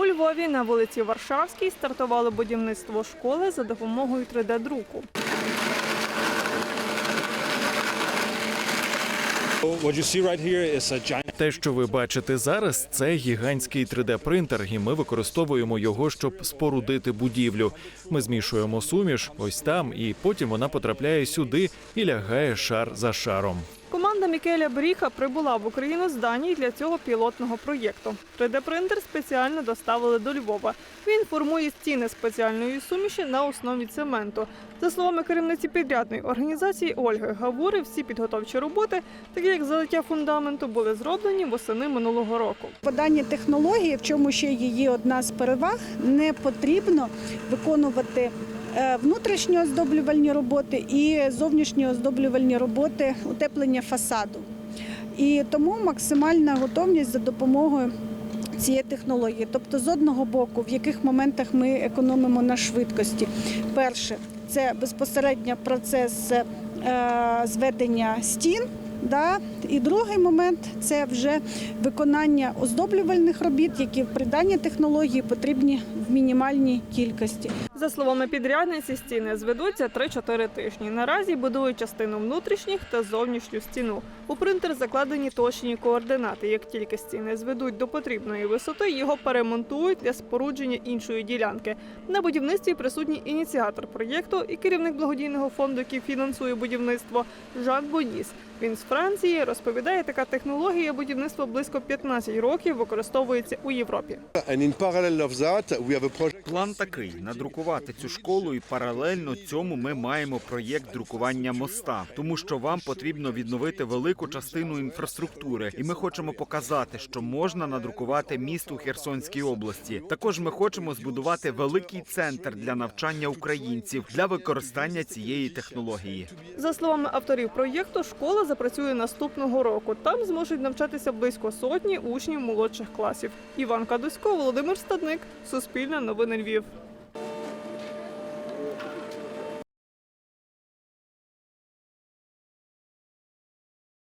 У Львові на вулиці Варшавській стартувало будівництво школи за допомогою 3D-друку. What you see right here is a giant Те, що ви бачите зараз, це гігантський 3D-принтер, і ми використовуємо його, щоб спорудити будівлю. Ми змішуємо суміш ось там, і потім вона потрапляє сюди і лягає шар за шаром. Команда Мікеля Бріха прибула в Україну з Данії для цього пілотного проєкту. 3D-принтер спеціально доставили до Львова. Він формує стіни спеціальної суміші на основі цементу. За словами керівниці підрядної організації Ольги Гавури, всі підготовчі роботи, такі як залиття фундаменту, були зроблені восени минулого року. По даній технології, в чому ще її одна з переваг, не потрібно виконувати внутрішні оздоблювальні роботи і зовнішні оздоблювальні роботи утеплення фасаду. І тому максимальна готовність за допомогою цієї технології. Тобто, з одного боку, в яких моментах ми економимо на швидкості. Перше, це безпосередньо процес е, зведення стін. Да? І другий момент це вже виконання оздоблювальних робіт, які при даній технології потрібні в мінімальній кількості. За словами підрядниці, стіни зведуться 3-4 тижні. Наразі будують частину внутрішніх та зовнішню стіну. У принтер закладені точні координати. Як тільки стіни зведуть до потрібної висоти, його перемонтують для спорудження іншої ділянки. На будівництві присутній ініціатор проєкту і керівник благодійного фонду, який фінансує будівництво Жак Боніс. Він з Франції розповідає, така технологія будівництва близько 15 років використовується у Європі. План такий: надрукувати цю школу, і паралельно цьому ми маємо проєкт друкування моста, тому що вам потрібно відновити велику частину інфраструктури, і ми хочемо показати, що можна надрукувати міст у Херсонській області. Також ми хочемо збудувати великий центр для навчання українців для використання цієї технології. За словами авторів проєкту, школа запрацює наступного року. Там зможуть навчатися близько сотні учнів молодших класів. Іван Кадусько, Володимир Стадник, Суспільне новини Львів.